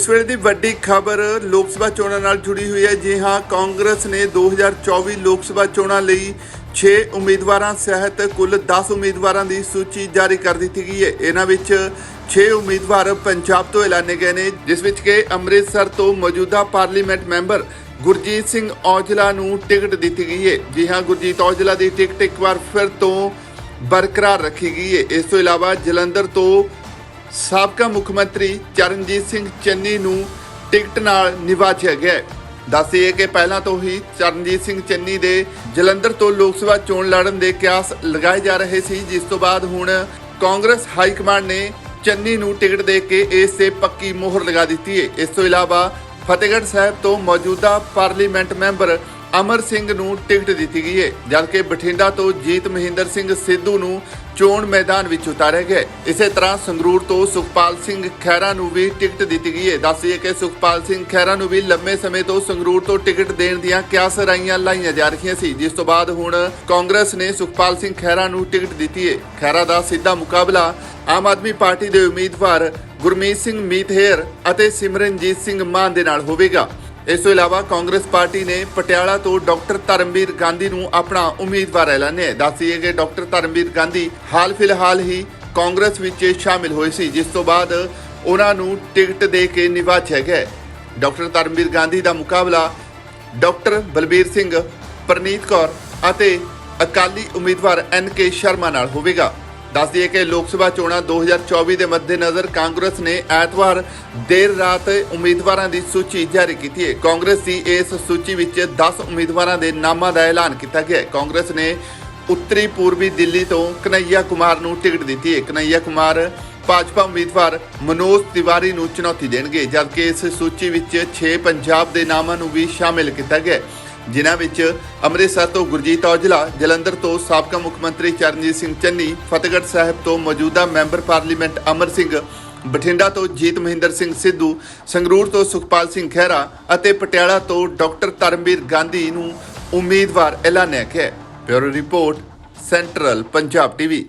ਇਸ ਵੇਲੇ ਦੀ ਵੱਡੀ ਖਬਰ ਲੋਕ ਸਭਾ ਚੋਣਾਂ ਨਾਲ ਜੁੜੀ ਹੋਈ ਹੈ। ਜੀ ਹਾਂ, ਕਾਂਗਰਸ ਨੇ 2024 ਲੋਕ ਸਭਾ ਚੋਣਾਂ ਲਈ 6 ਉਮੀਦਵਾਰਾਂ ਸਹਿਤ ਕੁੱਲ 10 ਉਮੀਦਵਾਰਾਂ ਦੀ ਸੂਚੀ ਜਾਰੀ ਕਰ ਦਿੱਤੀ ਗਈ ਹੈ। ਇਹਨਾਂ ਵਿੱਚ 6 ਉਮੀਦਵਾਰ ਪੰਜਾਬ ਤੋਂ ਐਲਾਨੇ ਗਏ ਨੇ, ਜਿਸ ਵਿੱਚ ਕਿ ਅੰਮ੍ਰਿਤਸਰ ਤੋਂ ਮੌਜੂਦਾ ਪਾਰਲੀਮੈਂਟ ਮੈਂਬਰ ਗੁਰਜੀਤ ਸਿੰਘ ਔਜਲਾ ਨੂੰ ਟਿਕਟ ਦਿੱਤੀ ਗਈ ਹੈ। ਜੀ ਹਾਂ, ਗੁਰਜੀਤ ਔਜਲਾ ਦੀ ਟਿਕਟ ਇੱਕ ਵਾਰ ਫਿਰ ਤੋਂ ਬਰਕਰਾਰ ਰੱਖੀ ਗਈ ਹੈ। ਇਸ ਤੋਂ ਇਲਾਵਾ ਜਲੰਧਰ ਤੋਂ ਸਾਬਕਾ ਮੁੱਖ ਮੰਤਰੀ ਚਰਨਜੀਤ ਸਿੰਘ ਚੰਨੀ ਨੂੰ ਟਿਕਟ ਨਾਲ ਨਿਵਾਜਿਆ ਗਿਆ ਹੈ। ਦੱਸੀਏ ਕਿ ਪਹਿਲਾਂ ਤੋਂ ਹੀ ਚਰਨਜੀਤ ਸਿੰਘ ਚੰਨੀ ਦੇ ਜਲੰਧਰ ਤੋਂ ਲੋਕ ਸਭਾ ਚੋਣ ਲੜਨ ਦੇ ਕਿਆਸ ਲਗਾਏ ਜਾ ਰਹੇ ਸੀ, ਜਿਸ ਤੋਂ ਬਾਅਦ ਹੁਣ ਕਾਂਗਰਸ ਹਾਈ ਕਮਾਂਡ ਨੇ ਚੰਨੀ ਨੂੰ ਟਿਕਟ ਦੇ ਕੇ ਇਸ ਤੇ ਪੱਕੀ ਮੋਹਰ ਲਗਾ ਦਿੱਤੀ ਹੈ। ਇਸ ਤੋਂ ਇਲਾਵਾ ਫਤਿਹਗੜ੍ਹ ਸਾਹਿਬ ਤੋਂ ਮੌਜੂਦਾ ਪਾਰਲੀਮੈਂਟ ਮੈਂਬਰ ਅਮਰ ਸਿੰਘ ਨੂੰ ਟਿਕਟ ਦਿੱਤੀ ਗਈ ਹੈ, ਜਦਕਿ ਬਠਿੰਡਾ ਤੋਂ ਜੀਤ ਮਹਿੰਦਰ ਸਿੰਘ ਸਿੱਧੂ ਨੂੰ ਚੋਣ ਮੈਦਾਨ ਵਿੱਚ ਉਤਾਰਿਆ ਗਿਆ ਇਸੇ ਤਰ੍ਹਾਂ ਸੰਗਰੂਰ ਤੋਂ ਸੁਖਪਾਲ ਸਿੰਘ ਖਹਿਰਾ ਨੂੰ ਵੀ ਟਿਕਟ ਦਿੱਤੀ ਗਈ ਹੈ। ਦੱਸੀਏ ਕਿ ਸੁਖਪਾਲ ਸਿੰਘ ਖਹਿਰਾ ਨੂੰ ਵੀ ਲੰਮੇ ਸਮੇਂ ਤੋਂ ਸੰਗਰੂਰ ਤੋਂ ਟਿਕਟ ਦੇਣ ਦੀਆਂ ਕਿਆਸ ਰਾਈਆਂ ਲਾਈਆਂ ਜਾ ਰਹੀਆਂ ਸੀ। ਜਿਸ ਤੋਂ ਬਾਅਦ ਹੁਣ ਕਾਂਗਰਸ ਨੇ ਸੁਖਪਾਲ ਸਿੰਘ ਖਹਿਰਾ ਨੂੰ ਟਿਕਟ ਦਿੱਤੀ ਹੈ। ਖਹਿਰਾ ਦਾ ਸਿੱਧਾ ਮੁਕਾਬਲਾ ਆਮ ਆਦਮੀ ਪਾਰਟੀ ਦੇ ਉਮੀਦਵਾਰ ਗੁਰਮੀਤ ਸਿੰਘ ਮੀਤਹੇਰ ਅਤੇ ਸਿਮਰਨਜੀਤ ਸਿੰਘ ਮਾਨ ਦੇ ਨਾਲ ਹੋਵੇਗਾ। ਇਸ ਤੋਂ ਇਲਾਵਾ ਕਾਂਗਰਸ ਪਾਰਟੀ ਨੇ ਪਟਿਆਲਾ ਤੋਂ ਡਾਕਟਰ ਧਰਮਵੀਰ ਗਾਂਧੀ ਨੂੰ ਆਪਣਾ ਉਮੀਦਵਾਰ ਐਲਾਨਿਆ ਹੈ। ਦੱਸੀਏ ਕਿ ਡਾਕਟਰ ਧਰਮਵੀਰ ਗਾਂਧੀ ਹਾਲ ਫਿਲਹਾਲ ਹੀ ਕਾਂਗਰਸ ਵਿੱਚ ਸ਼ਾਮਿਲ ਹੋਏ ਸੀ, ਜਿਸ ਤੋਂ ਬਾਅਦ ਉਹਨਾਂ ਨੂੰ ਟਿਕਟ ਦੇ ਕੇ ਨਿਵਾਜਿਆ ਗਿਆ ਡਾਕਟਰ ਧਰਮਵੀਰ ਗਾਂਧੀ ਦਾ ਮੁਕਾਬਲਾ ਡਾਕਟਰ ਬਲਬੀਰ ਸਿੰਘ, ਪ੍ਰਨੀਤ ਕੌਰ ਅਤੇ ਅਕਾਲੀ ਉਮੀਦਵਾਰ ਐਨ ਕੇ ਸ਼ਰਮਾ ਨਾਲ ਹੋਵੇਗਾ। ਦੱਸ ਦਈਏ ਕਿ ਲੋਕ ਸਭਾ ਚੋਣਾਂ 2024 ਦੇ ਮੱਦੇਨਜ਼ਰ ਕਾਂਗਰਸ ਨੇ ਐਤਵਾਰ ਦੇਰ ਰਾਤ ਉਮੀਦਵਾਰਾਂ ਦੀ ਸੂਚੀ ਜਾਰੀ ਕੀਤੀ ਹੈ। ਕਾਂਗਰਸ ਦੀ ਇਸ ਸੂਚੀ ਵਿੱਚ 10 ਉਮੀਦਵਾਰਾਂ ਦੇ ਨਾਮਾਂ ਦਾ ਐਲਾਨ ਕੀਤਾ ਗਿਆ ਹੈ। ਕਾਂਗਰਸ ਨੇ ਉੱਤਰੀ ਪੂਰਬੀ ਦਿੱਲੀ ਤੋਂ ਕਨਈਆ ਕੁਮਾਰ ਨੂੰ ਟਿਕਟ ਦਿੱਤੀ ਹੈ। ਕਨਈਆ ਕੁਮਾਰ ਭਾਜਪਾ ਉਮੀਦਵਾਰ ਮਨੋਜ ਤਿਵਾਰੀ ਨੂੰ ਚੁਣੌਤੀ ਦੇਣਗੇ, ਜਦਕਿ ਇਸ ਸੂਚੀ ਵਿੱਚ 6 ਪੰਜਾਬ ਦੇ ਨਾਮਾਂ ਨੂੰ ਵੀ ਸ਼ਾਮਿਲ ਕੀਤਾ ਗਿਆ ਹੈ। ਜਿਨ੍ਹਾਂ ਵਿੱਚ ਅੰਮ੍ਰਿਤਸਰ ਤੋਂ ਗੁਰਜੀਤ ਔਜਲਾ, ਜਲੰਧਰ ਤੋਂ ਸਾਬਕਾ ਮੁੱਖ ਮੰਤਰੀ ਚਰਨਜੀਤ ਸਿੰਘ ਚੰਨੀ, ਫਤਿਹਗੜ੍ਹ ਸਾਹਿਬ ਤੋਂ ਮੌਜੂਦਾ ਮੈਂਬਰ ਪਾਰਲੀਮੈਂਟ ਅਮਰ ਸਿੰਘ, ਬਠਿੰਡਾ ਤੋਂ ਜੀਤ ਮਹਿੰਦਰ ਸਿੰਘ ਸਿੱਧੂ, ਸੰਗਰੂਰ ਤੋਂ ਸੁਖਪਾਲ ਸਿੰਘ ਖਹਿਰਾ ਅਤੇ ਪਟਿਆਲਾ ਤੋਂ ਡਾਕਟਰ ਧਰਮਵੀਰ ਗਾਂਧੀ ਨੂੰ ਉਮੀਦਵਾਰ ਐਲਾਨਿਆ ਗਿਆ ਹੈ। Bureau report, central Punjab TV.